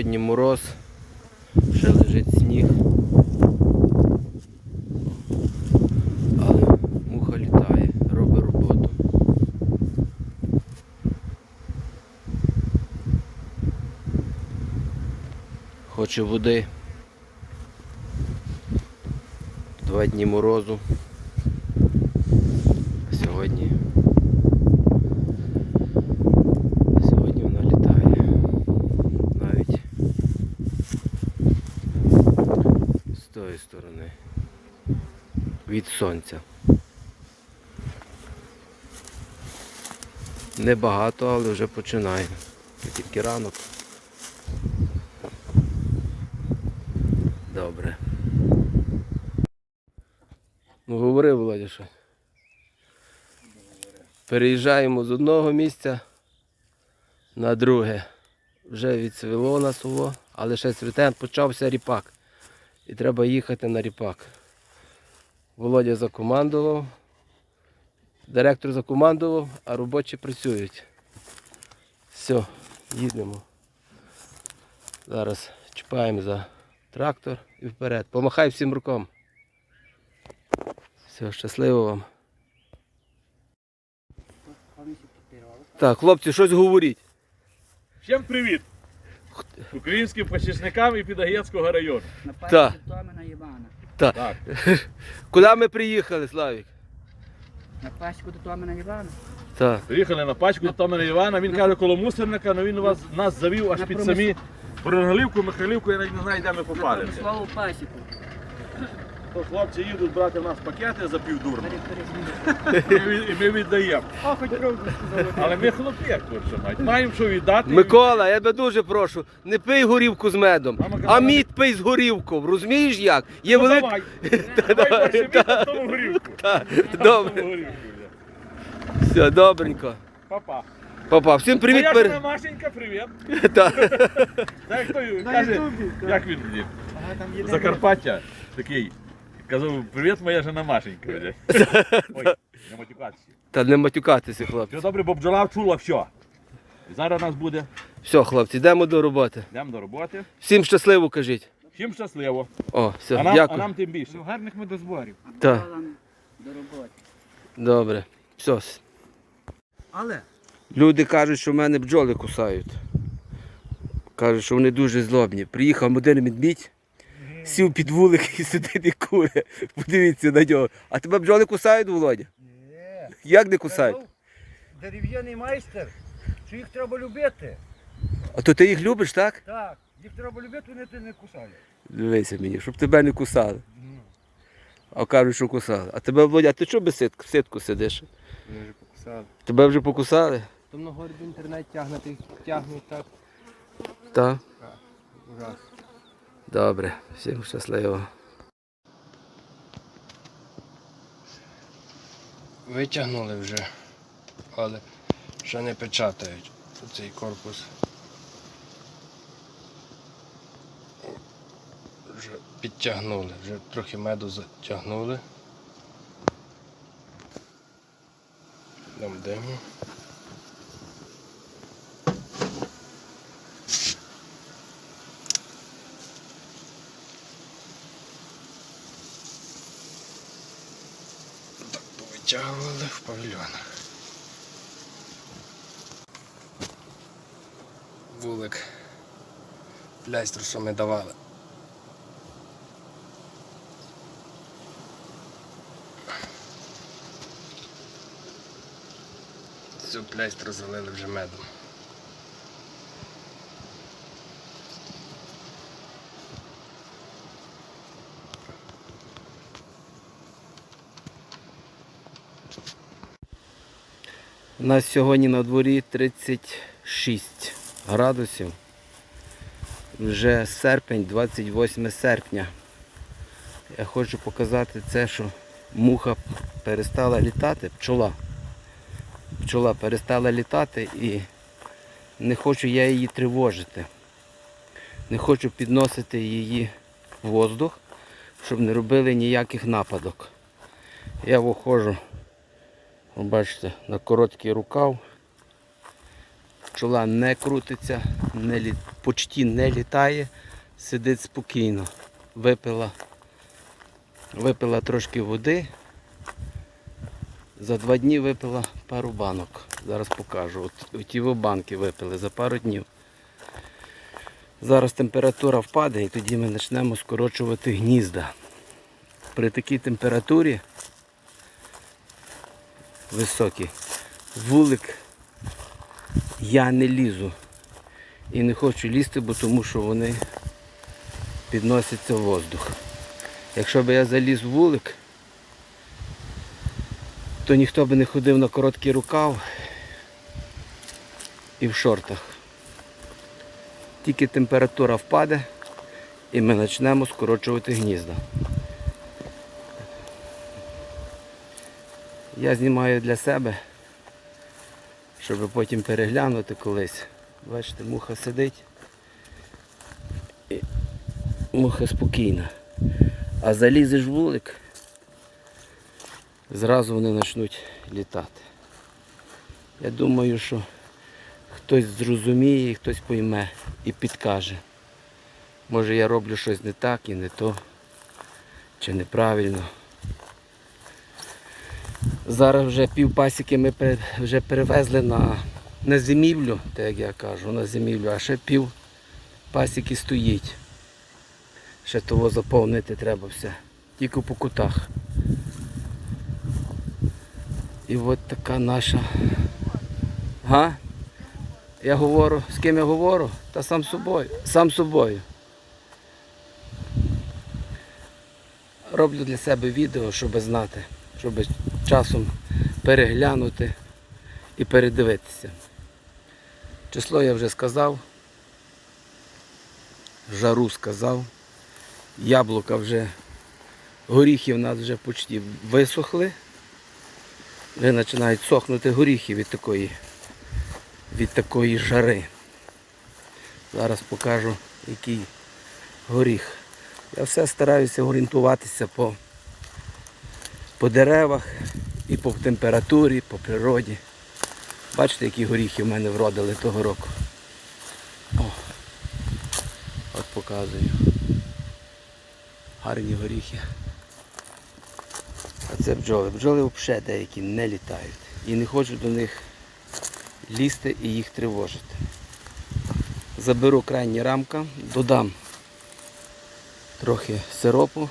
Сьогодні мороз, ще лежить сніг. Але муха літає, робить роботу. Хоче води. Два дні морозу. А сьогодні. а Сьогодні вона літає. Навіть з тої сторони. Від сонця. Небагато, але вже починає. Тільки ранок. Добре. Ну говори, Володя, що. Переїжджаємо з одного місця на друге. Вже відсвіло на село, але ще цвіте, почався ріпак. І треба їхати на ріпак. Володя закомандував, директор закомандував, а робочі працюють. Все, їдемо. Зараз чіпаємо за трактор і вперед. Помахай всім руком. Все, щасливо вам. Так, хлопці, щось говоріть. Всім привіт! Українським посічникам і Підагєцького району. На Та. пам'ять Томина Івана. Так. Так. Куди ми приїхали, Славік? На пасіку до Томина Івана. Так. Приїхали на пачку до Томина Івана, він каже коло мусорника, але він у вас, нас завів аж На під промис- самі Бронголівку, Михайлівку, я навіть не знаю, де ми На попали. промислову пасіку. То хлопці їдуть брати в нас пакети за півдурно. І ми- І ми віддаємо. Хоч сказали. Але ми хлопці, kurczę, мають. Маємо що віддати. Микола, я тебе дуже прошу, не пий горівку з медом, а мід пий з горівкою. Розумієш як? Є Ну, велик... давай. Давай перше місце, тому горівку. Тому Добре, горівку вже. все, добренько. Папа. Папа, всім привіт. Моя пер- Машенька, привіт. Так. Так, хто каже, як він? Ага, там Закарпаття такий. Казав, привіт, моя жена Машенька. блядь». Ой, не матюкатися. Та не матюкатися, хлопці. Все добре, бо бджола вчула все. І зараз у нас буде. Все, хлопці, йдемо до роботи. Йдемо до роботи. Всім щасливо кажіть. Всім щасливо. О, все, А нам, а нам тим більше. Ну, гарних медозборів. Так. До роботи. Добре. Все. Але Люди кажуть, що в мене бджоли кусають. Кажуть, що вони дуже злобні. Приїхав один медмідь, сів під вулик і сидить і куре. Подивіться на нього. А тебе бджоли кусають, Володя? Ні. Як не кусають? Дерев'яний майстер, що їх треба любити. А то ти їх любиш, так? Так, їх треба любити, вони тебе не кусають. Дивися мені, щоб тебе не кусали. А кажуть, що кусали. А тебе, Володя, а ти чого без ситку, ситку сидиш? Вони вже покусали. Тебе вже покусали? Там на горі в інтернет тягнути, тягнуть так. Так. Ужасно. Добре, всім щасливо. Витягнули вже, але ще не печатають цей корпус. Вже підтягнули, вже трохи меду затягнули. Дам диму. Так повитягували в павільйонах. Вулик. Пляйстру, що ми давали. Цю пляйстру залили вже медом. У нас сьогодні на дворі 36 градусів. Вже серпень, 28 серпня. Я хочу показати це, що муха перестала літати, пчола. Пчола перестала літати і не хочу я її тривожити. Не хочу підносити її в воздух, щоб не робили ніяких нападок. Я виходжу ви Бачите, на короткий рукав. Пчола не крутиться, не лі... почти не літає, сидить спокійно. Випила, випила трошки води. За два дні випила пару банок. Зараз покажу. От, ті ви банки випили за пару днів. Зараз температура впаде і тоді ми почнемо скорочувати гнізда. При такій температурі високій вулик я не лізу. І не хочу лізти, бо тому що вони підносяться в воздух. Якщо б я заліз в вулик, то ніхто би не ходив на короткий рукав і в шортах. Тільки температура впаде і ми почнемо скорочувати гнізда. Я знімаю для себе, щоб потім переглянути колись. Бачите, муха сидить. І муха спокійна. А залізеш в вулик, зразу вони почнуть літати. Я думаю, що хтось зрозуміє хтось пойме і підкаже. Може я роблю щось не так і не то, чи неправильно. Зараз вже пів пасіки ми вже перевезли на, на зимівлю, так як я кажу, на зимівлю, а ще пів пасіки стоїть. Ще того заповнити треба все. Тільки по кутах. І от така наша. Га? Я говорю, з ким я говорю? Та сам собою. Сам собою. Роблю для себе відео, щоб знати, щоб часом переглянути і передивитися. Число я вже сказав. Жару сказав. Яблука вже, горіхи в нас вже почти висохли. Вже починають сохнути горіхи від такої, від такої жари. Зараз покажу, який горіх. Я все стараюся орієнтуватися по, по деревах і по температурі, по природі. Бачите, які горіхи в мене вродили того року. О, от показую. Гарні горіхи. А це бджоли. Бджоли взагалі деякі не літають. І не хочу до них лізти і їх тривожити. Заберу крайні рамка, додам трохи сиропу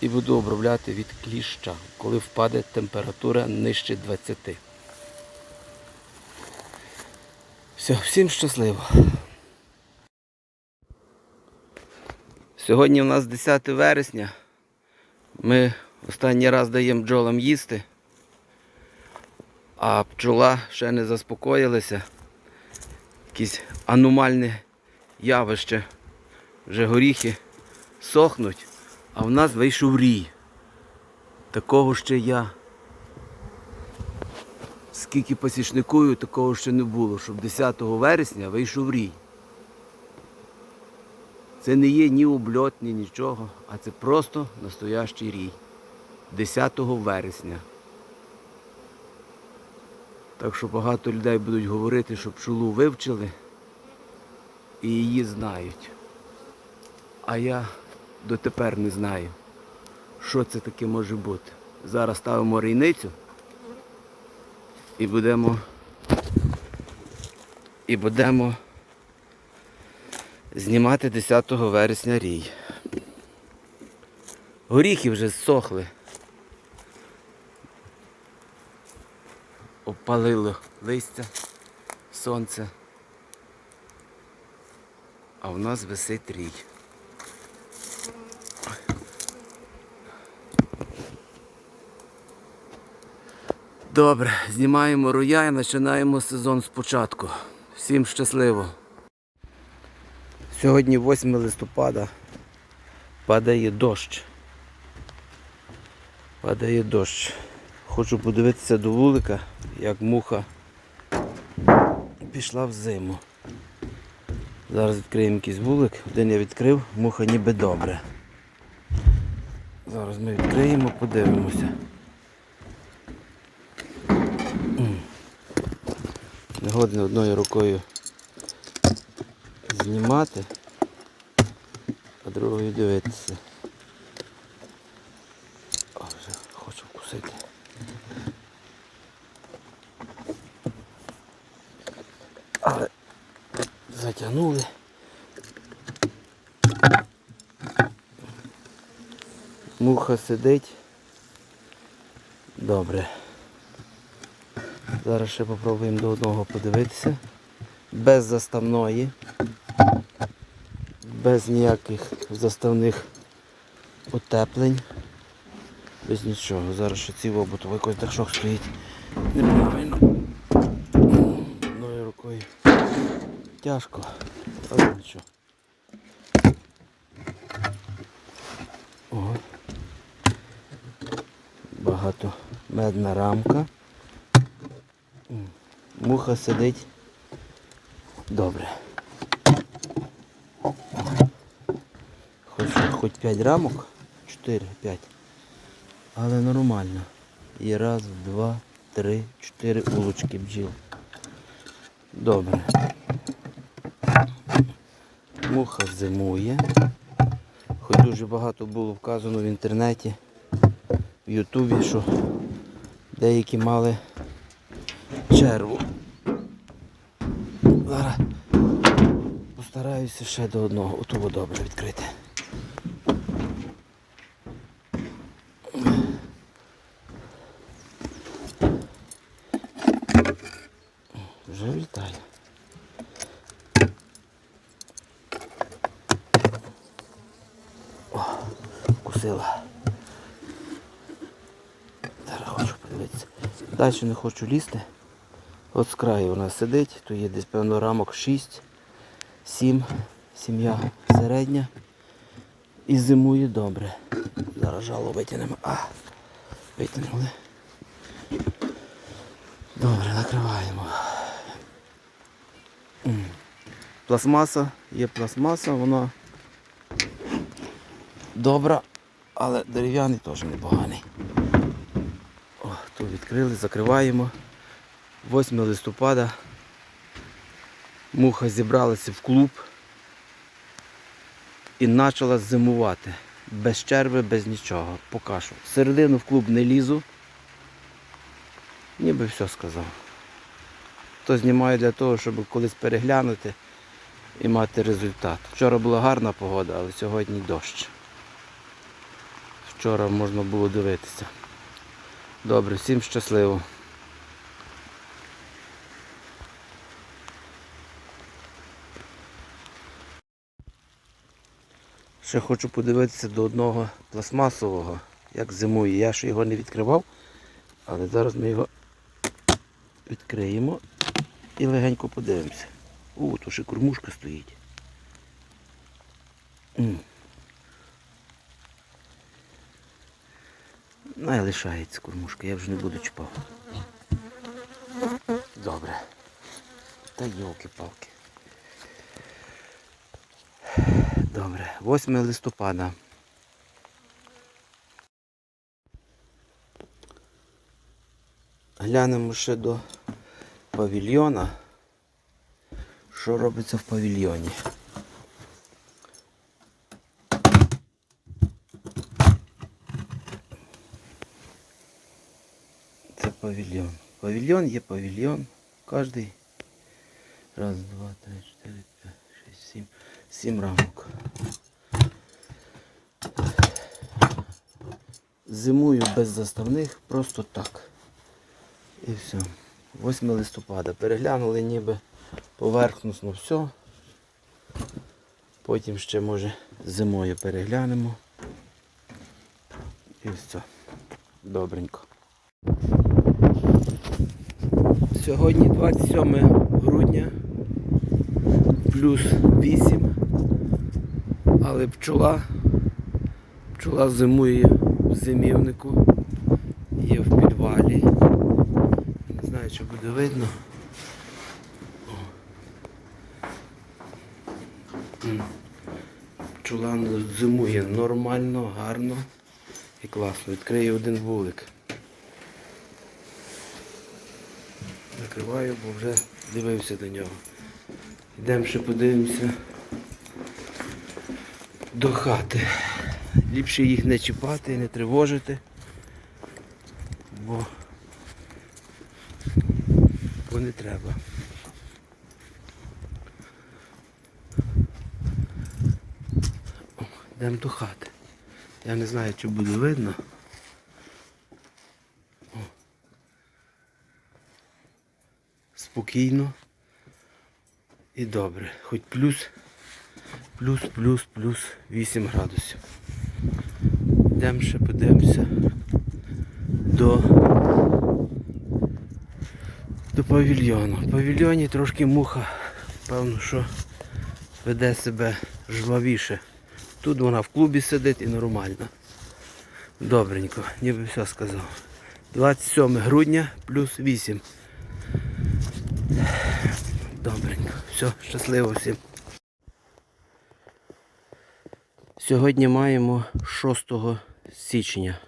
і буду обробляти від кліща, коли впаде температура нижче 20. Все, всім щасливо. Сьогодні у нас 10 вересня. Ми останній раз даємо бджолам їсти, а пчола ще не заспокоїлася. Якісь аномальне явище. Вже горіхи сохнуть, а в нас вийшов рій. Такого ще я. Скільки посічникую, такого ще не було, щоб 10 вересня вийшов рій. Це не є ні обльот, ні нічого, а це просто настоящий рій. 10 вересня. Так що багато людей будуть говорити, що пчолу вивчили і її знають. А я дотепер не знаю, що це таке може бути. Зараз ставимо рійницю і будемо і будемо знімати 10 вересня рій. Горіхи вже зсохли. Опалило листя, сонце. А в нас висить рій. Добре, знімаємо роя і починаємо сезон спочатку. Всім щасливо! Сьогодні 8 листопада. Падає дощ. Падає дощ. Хочу подивитися до вулика, як муха пішла в зиму. Зараз відкриємо якийсь вулик. Один я відкрив, муха ніби добре. Зараз ми відкриємо, подивимося. М. Не годен одною рукою знімати, а другою дивитися. О, вже хочу вкусити. Але затягнули. Муха сидить. Добре. Зараз ще попробуємо до одного подивитися. Без заставної. Без ніяких заставних утеплень. Без нічого. Зараз ще ці обуту якось так шок стоїть. Неправильно. Одною рукою. Тяжко. Але нічого. Ого. Багато медна рамка. Муха сидить. Добре. Хоч, хоч 5 рамок, 4-5. Але нормально. І раз, два, три, чотири улочки бджіл. Добре. Муха зимує. Хоч дуже багато було вказано в інтернеті, в Ютубі, що деякі мали черву. Зараз постараюся ще до одного. Отого добре відкрити. Вже влітає. О, кусила. Зараз хочу подивитися. Далі не хочу лізти. От з краю вона сидить, то є десь певно рамок 6, 7, сім'я середня. І зимує добре. Зараз жало витягнемо. А, витягнули. Добре, накриваємо. Пластмаса, є пластмаса, вона добра, але дерев'яний теж непоганий. О, тут відкрили, закриваємо. 8 листопада. Муха зібралася в клуб і почала зимувати. Без черви, без нічого. Поки що. Середину в клуб не лізу. Ніби все сказав. То знімаю для того, щоб колись переглянути і мати результат. Вчора була гарна погода, але сьогодні дощ. Вчора можна було дивитися. Добре, всім щасливо. Ще хочу подивитися до одного пластмасового, як зимує. Я ще його не відкривав, але зараз ми його відкриємо і легенько подивимося. О, тут ще кормушка стоїть. М. Най лишається кормушка, я вже не буду чіпав. Добре. Та йолки-палки. Добре, 8 листопада. Глянемо ще до павільйона. Що робиться в павільйоні? Це павільйон. Павільйон є павільйон. Кожний. Раз, два, три, чотири, 7 рамок. Зимую без заставних, просто так. І все. 8 листопада. Переглянули ніби поверхностно все. Потім ще, може, зимою переглянемо. І все. Добренько. Сьогодні 27 грудня, плюс 8 але пчола, пчола зимує в зимівнику, є в підвалі. Не знаю, чи буде видно. Пчола зимує нормально, гарно і класно. Відкриє один вулик. Закриваю, бо вже дивився до нього. Йдемо ще подивимося до хати. Ліпше їх не чіпати, не тривожити, бо, бо не треба. Йдемо до хати. Я не знаю, чи буде видно. О. Спокійно і добре. Хоч плюс, плюс, плюс, плюс 8 градусів. Йдемо ще подивимося до, до павільйону. В павільйоні трошки муха, певно, що веде себе жвавіше. Тут вона в клубі сидить і нормально. Добренько, ніби все сказав. 27 грудня плюс 8. Добренько. Все, щасливо всім. Сьогодні маємо 6 січня.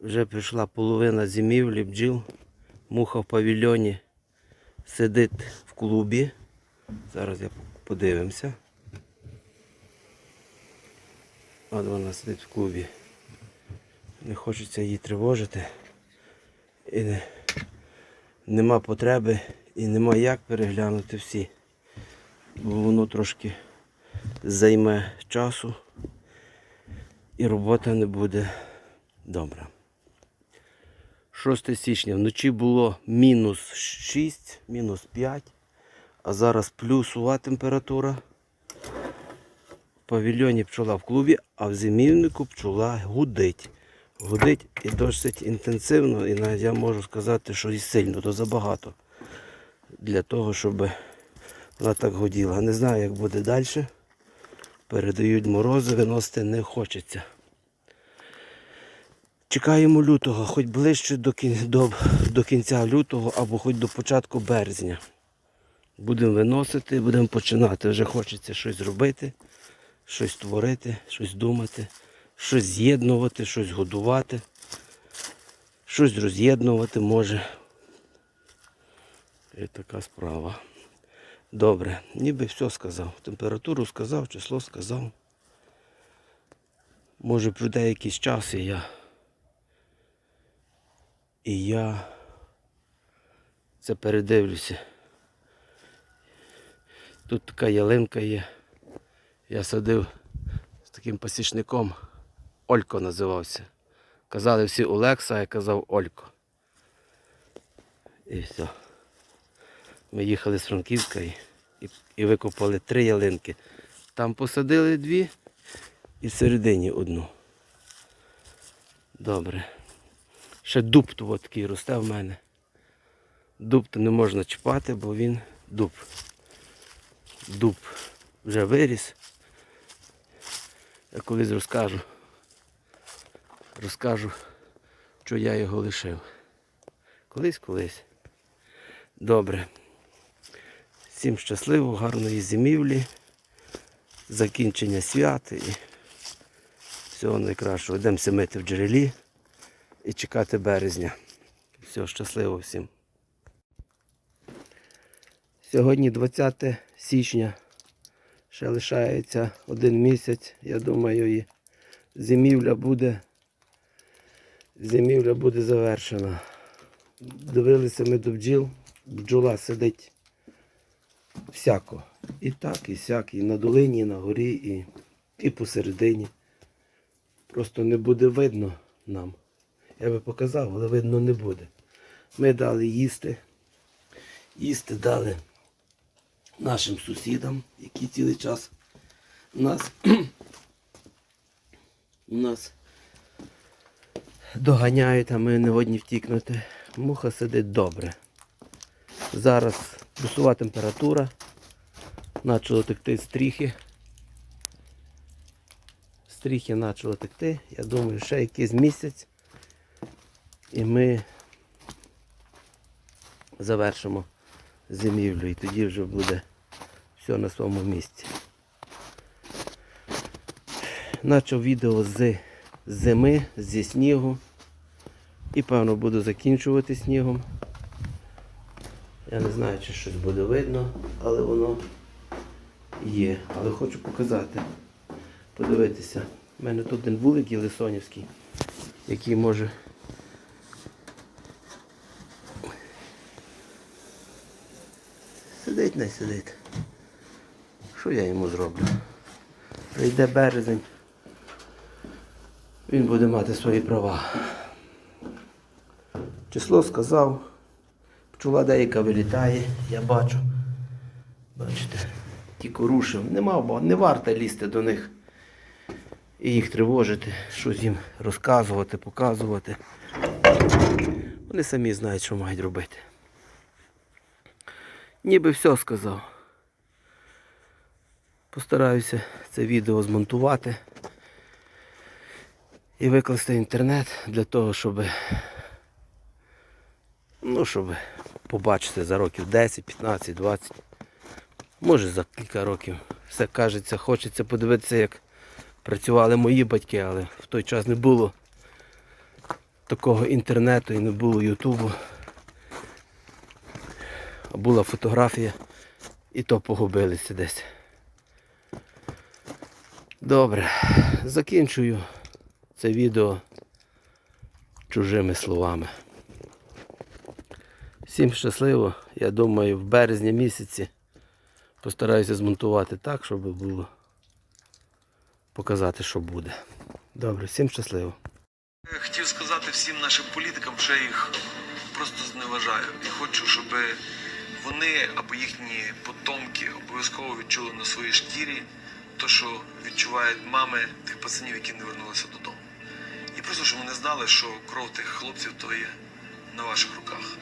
Вже прийшла половина зимівлі бджіл. Муха в павільйоні сидить в клубі. Зараз я подивимося. От вона сидить в клубі. Не хочеться її тривожити. І не, нема потреби і нема як переглянути всі. Бо воно трошки займе часу і робота не буде добра. 6 січня вночі було мінус 6, мінус 5, а зараз плюсова температура. В павільйоні пчола в клубі, а в зимівнику пчола гудить. Гудить і досить інтенсивно, і я можу сказати, що і сильно, то забагато. Для того, щоб вона так гуділа. Не знаю, як буде далі. Передають морози, виносити не хочеться. Чекаємо лютого, хоч ближче до, кін... до... до кінця лютого або хоч до початку березня. Будемо виносити, будемо починати. Вже хочеться щось робити, щось творити, щось думати, щось з'єднувати, щось годувати, щось роз'єднувати може. І така справа. Добре, ніби все сказав. Температуру сказав, число сказав. Може пройде якийсь час і я. І я це передивлюся. Тут така ялинка є. Я садив з таким пасічником. Олько називався. Казали всі Олекса, а я казав Олько. І все. Ми їхали з Франківська і, і, і викопали три ялинки. Там посадили дві і всередині одну. Добре. Ще дуб такий росте в мене. Дуб то не можна чіпати, бо він дуб. Дуб вже виріс. Я колись розкажу. Розкажу, що я його лишив. Колись, колись. Добре. Всім щасливо, гарної зимівлі, закінчення свят і всього найкращого. Йдемо мити в джерелі і чекати березня. Все, щасливо всім. Сьогодні 20 січня. Ще лишається один місяць. Я думаю, і зимівля буде. Зимівля буде завершена. Дивилися ми до бджіл. Бджола сидить всяко. І так, і сяк, і на долині, і на горі, і, і посередині. Просто не буде видно нам. Я би показав, але видно не буде. Ми дали їсти. Їсти дали нашим сусідам, які цілий час нас, нас доганяють, а ми не годні втікнути. Муха сидить добре. Зараз плюсова температура. Почало текти стріхи. Стріхи почало текти. Я думаю, ще якийсь місяць. І ми завершимо зимівлю і тоді вже буде все на своєму місці. Начав відео з зими, зі снігу. І певно буду закінчувати снігом. Я не знаю, чи щось буде видно, але воно є. Але хочу показати. подивитися. У мене тут один вулик Єлисонівський, який може. Сидить, не сидить. Що я йому зроблю? Прийде березень. Він буде мати свої права. Число сказав. Пчула деяка вилітає, я бачу. Бачите, тільки рушив. Нема, бо не варто лізти до них і їх тривожити, щось їм розказувати, показувати. Вони самі знають, що мають робити. Ніби все сказав. Постараюся це відео змонтувати і викласти інтернет для того, щоб, ну, щоб побачити за років 10, 15, 20, може за кілька років. Все кажеться, хочеться подивитися, як працювали мої батьки, але в той час не було такого інтернету і не було Ютубу. А була фотографія і то погубилися десь. Добре, закінчую це відео чужими словами. Всім щасливо. Я думаю, в березні місяці постараюся змонтувати так, щоб було показати, що буде. Добре, всім щасливо. Хотів сказати всім нашим політикам, що я їх просто зневажаю. І хочу, щоб вони або їхні потомки обов'язково відчули на своїй шкірі те, що відчувають мами тих пацанів, які не вернулися додому. І просто щоб вони знали, що кров тих хлопців то є на ваших руках.